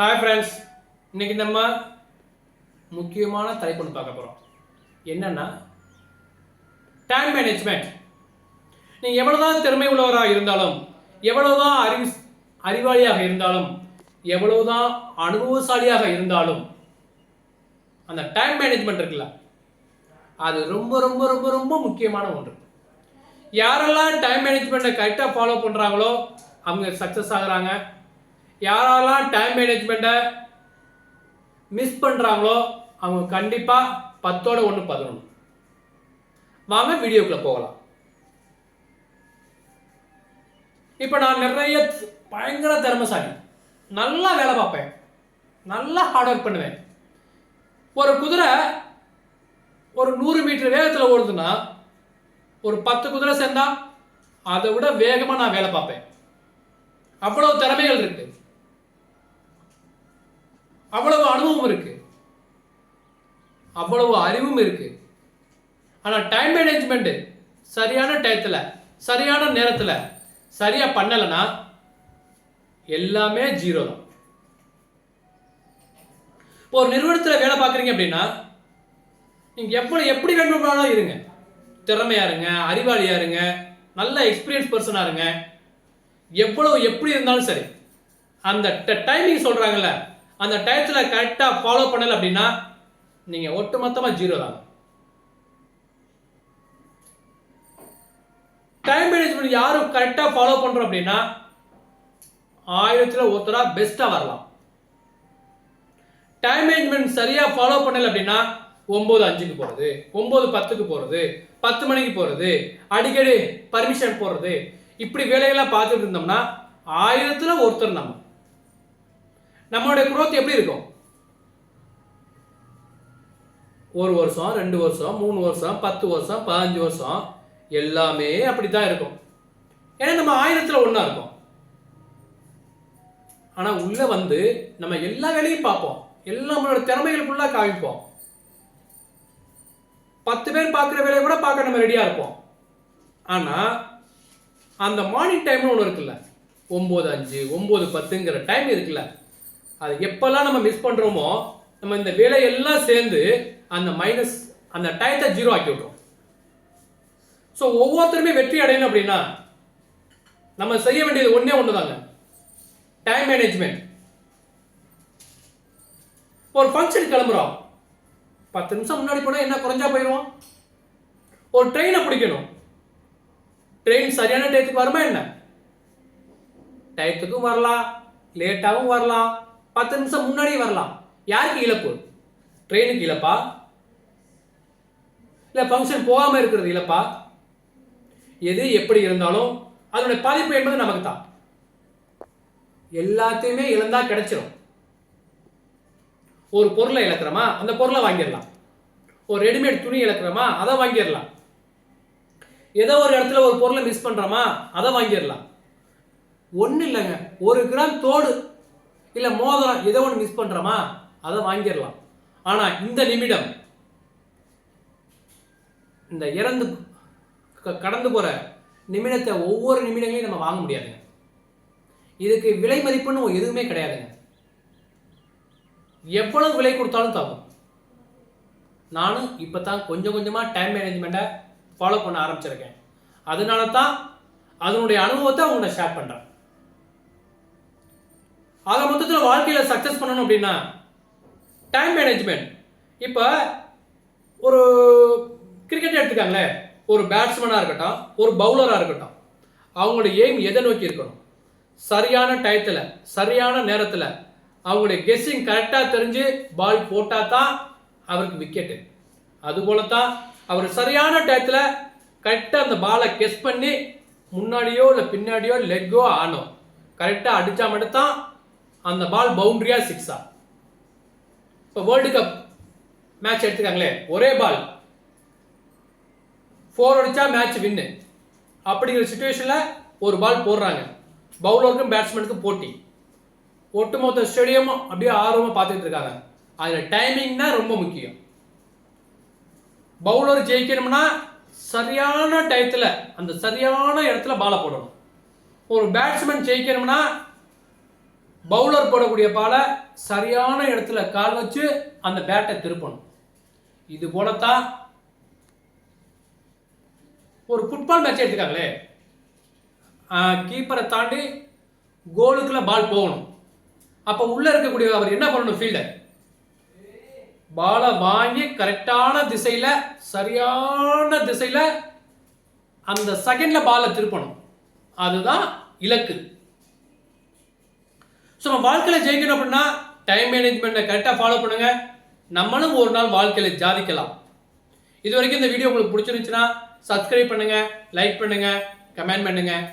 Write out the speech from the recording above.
Hi friends இன்னைக்கு நம்ம முக்கியமான தலைப்பு பார்க்க போகிறோம் என்னென்னா டைம் மேனேஜ்மெண்ட் நீங்கள் எவ்வளோதான் திறமை உள்ளவராக இருந்தாலும் எவ்வளவுதான் அறிவு அறிவாளியாக இருந்தாலும் எவ்வளவுதான் அனுபவசாலியாக இருந்தாலும் அந்த டைம் மேனேஜ்மெண்ட் இருக்குல்ல அது ரொம்ப ரொம்ப ரொம்ப ரொம்ப முக்கியமான ஒன்று. யாரெல்லாம் டைம் மேனேஜ்மெண்ட்டை கரெக்டாக ஃபாலோ பண்ணுறாங்களோ அவங்க சக்ஸஸ் ஆகுறாங்க. யாரெல்லாம் டைம் மேனேஜ்மெண்ட்டை மிஸ் பண்ணுறாங்களோ அவங்க கண்டிப்பாக பத்தோட ஒன்று பதினொன்று வாங்க வீடியோக்குள்ளே போகலாம். இப்போ நான் நிறைய பயங்கர தர்மசாலி நல்லா வேலை பார்ப்பேன். நல்லா ஹார்ட் ஒர்க் பண்ணுவேன். ஒரு குதிரை ஒரு நூறு மீட்டர் வேகத்தில் ஓடுதுன்னா ஒரு பத்து குதிரை சேர்ந்தா அதை விட வேகமாக நான் வேலை பார்ப்பேன். அவ்வளோ திறமைகள் இருக்குது அவ்வளவு அனுபவம் இருக்கு. அவ்வளவு அறிவும் இருக்கு. ஆனால் டைம் மேனேஜ்மெண்ட் சரியான டயத்தில் சரியான நேரத்தில் சரியாக பண்ணலைன்னா எல்லாமே ஜீரோ தான். இப்போ ஒரு நிறுவனத்தில் வேலை பார்க்குறீங்க அப்படின்னா நீங்கள் எப்படி எப்படி வேண்டுமானாலும் இருங்க. திறமையா இருங்க அறிவாளியா இருங்க நல்ல எக்ஸ்பீரியன்ஸ் பர்சனாக இருங்க. எவ்வளவு எப்படி இருந்தாலும் சரி. அந்த டைமிங் சொல்கிறாங்கல்ல அந்த டயத்தில் கரெக்டாக ஃபாலோ பண்ணலை அப்படின்னா நீங்கள் ஒட்டுமொத்தமாக ஜீரோ தான். டைம் மேனேஜ்மெண்ட் யாரும் கரெக்டாக ஃபாலோ பண்ணுறோம் அப்படின்னா ஆயிரத்தில் ஒருத்தராக பெஸ்ட்டாக வரலாம். டைம் மேனேஜ்மெண்ட் சரியாக ஃபாலோ பண்ணல அப்படின்னா ஒம்பது அஞ்சுக்கு போகிறது ஒம்பது பத்துக்கு போகிறது பத்து மணிக்கு போகிறது அடிக்கடி பர்மிஷன் போடுறது இப்படி வேலையெல்லாம் பார்த்துட்டு இருந்தோம்னா ஆயிரத்தில் ஒருத்தர் நம்ம. நம்மளுடைய குரோத் எப்படி இருக்கும்? ஒரு வருஷம் ரெண்டு வருஷம் மூணு வருஷம் பத்து வருஷம் பதினஞ்சு வருஷம் எல்லாமே அப்படித்தான் இருக்கும். ஏன்னா நம்ம ஆயிரத்தில் ஒன்றா இருக்கும். ஆனால் உள்ள வந்து நம்ம எல்லா வேலையும் பார்ப்போம். எல்லாம் நம்மளோட திறமைகள் காமிப்போம். பத்து பேர் பார்க்குற வேலையை கூட பார்க்க நம்ம ரெடியாக இருப்போம். ஆனால் அந்த மார்னிங் டைம்னு ஒன்று இருக்குல்ல. ஒம்பது அஞ்சு ஒம்பது பத்துங்கிற டைம் இருக்குல்ல. அது எப்போல்லாம் நம்ம மிஸ் பண்ணுறோமோ நம்ம இந்த வேலையெல்லாம் சேர்ந்து அந்த மைனஸ் அந்த டயத்தை ஜீரோ ஆக்கி விட்றோம் ஸோ ஒவ்வொருத்தருமே வெற்றி அடையணும் அப்படின்னா நம்ம செய்ய வேண்டியது ஒன்றே ஒன்று தாங்க டைம் மேனேஜ்மெண்ட் ஒரு ஃபங்க்ஷன் கிளம்புறோம். பத்து நிமிஷம் முன்னாடி போனால் என்ன குறைஞ்சா போயிடுவோம்? ஒரு ட்ரெயினை பிடிக்கணும். ட்ரெயின் சரியான டயத்துக்கு வருமா என்ன? டயத்துக்கும் வரலாம். லேட்டாகவும் வரலாம். பத்து நிமிஷம் முன்னாடியே வரலாம். யாருக்கு இழப்பு? ட்ரெயினுக்கு இழப்பா? இல்லை ஃபங்க்ஷன் போகாமல் இருக்கிறது இழப்பா? எது எப்படி இருந்தாலும் அதனுடைய பாதிப்பு என்பது நமக்கு தான் எல்லாத்தையுமே இழந்தா கிடைச்சிரும். ஒரு பொருளை இழக்கிறோமா? அந்த பொருளை வாங்கிடலாம். ஒரு ரெடிமேட் துணி இழக்கிறோமா? அதை வாங்கிடலாம். ஏதோ ஒரு இடத்துல ஒரு பொருளை மிஸ் பண்ணுறோமா அதை வாங்கிடலாம். ஒன்றும் இல்லைங்க. ஒரு கிராம் தோடு இல்லை மோதிரம் ஏதோ ஒன்று மிஸ் பண்ணுறோமா அதை வாங்கிடலாம். ஆனால் இந்த நிமிடம் இந்த இறந்து க- கடந்து போகிற நிமிடத்தை ஒவ்வொரு நிமிடங்களையும் நம்ம வாங்க முடியாதுங்க. இதுக்கு விலை மதிப்புன்னு எதுவுமே கிடையாதுங்க. எவ்வளவு விலை கொடுத்தாலும் தாக்கும் நானும் இப்போ தான் கொஞ்சம் கொஞ்சமாக டைம் மேனேஜ்மெண்ட்டை ஃபாலோ பண்ண ஆரம்பிச்சிருக்கேன். அதனால தான் அதனுடைய அனுபவத்தை உங்களை ஷேர் பண்ணுறேன் ஆக மொத்தத்தில் வாழ்க்கையில் சக்ஸஸ் பண்ணணும் அப்படின்னா டைம் மேனேஜ்மெண்ட் இப்போ ஒரு கிரிக்கெட் எடுத்துக்காங்களேன் ஒரு பேட்ஸ்மேனாக இருக்கட்டும் ஒரு பவுலராக இருக்கட்டும் அவங்களோட எய்ம் எதை நோக்கி இருக்கணும்? சரியான டயத்தில் சரியான நேரத்தில் அவங்களுடைய கெஸ்ஸிங் கரெக்டாக தெரிஞ்சு பால் போட்டால் தான் அவருக்கு விக்கெட்டு அதுபோல தான் அவர் சரியான டயத்தில் கரெக்டாக அந்த பாலை கெஸ் பண்ணி முன்னாடியோ இல்லை பின்னாடியோ லெக்கோ ஆனோ கரெக்டாக அடித்தா மட்டும்தான் அந்த பால் பவுண்டரியா சிக்ஸா இப்போ வேர்ல்டு கப் மேட்ச் எடுத்துக்காங்களே ஒரே பால் ஃபோர் அடிச்சா மேட்ச் வின்னு அப்படிங்கிற சுச்சுவேஷனில் ஒரு பால் போடுறாங்க. பவுலருக்கும் பேட்ஸ்மேனுக்கும் போட்டி. ஒட்டுமொத்த ஸ்டேடியமும் அப்படியே ஆர்வமாக பார்த்துட்டு இருக்காங்க. அதில் டைமிங் தான் ரொம்ப முக்கியம். பவுலர் ஜெயிக்கணும்னா சரியான டயத்தில் அந்த சரியான இடத்துல பாலை போடணும். ஒரு பேட்ஸ்மேன் ஜெயிக்கணும்னா பவுலர் போடக்கூடிய பாலை சரியான இடத்துல கால் வச்சு அந்த பேட்டை திருப்பணும். இது போலத்தான் ஒரு ஃபுட்பால் மேட்ச் எடுத்துக்காங்களே கீப்பரை தாண்டி கோலுக்குள்ள பால் போகணும். அப்போ உள்ளே இருக்கக்கூடிய அவர் என்ன பண்ணணும் ஃபீல்டர் பாலை வாங்கி கரெக்டான திசையில் சரியான திசையில் அந்த செகண்டில் பாலை திருப்பணும். அதுதான் இலக்கு. ஸோ நம்ம வாழ்க்கையில் ஜெயிக்கணும் அப்படின்னா டைம் மேனேஜ்மெண்ட்டை கரெக்டாக ஃபாலோ பண்ணுங்க. நம்மளும் ஒரு நாள் வாழ்க்கையில் ஜாதிக்கலாம். இது வரைக்கும் இந்த வீடியோ உங்களுக்கு பிடிச்சிருந்துச்சுன்னா சப்ஸ்கிரைப் பண்ணுங்கள் லைக் பண்ணுங்கள் கமெண்ட் பண்ணுங்கள்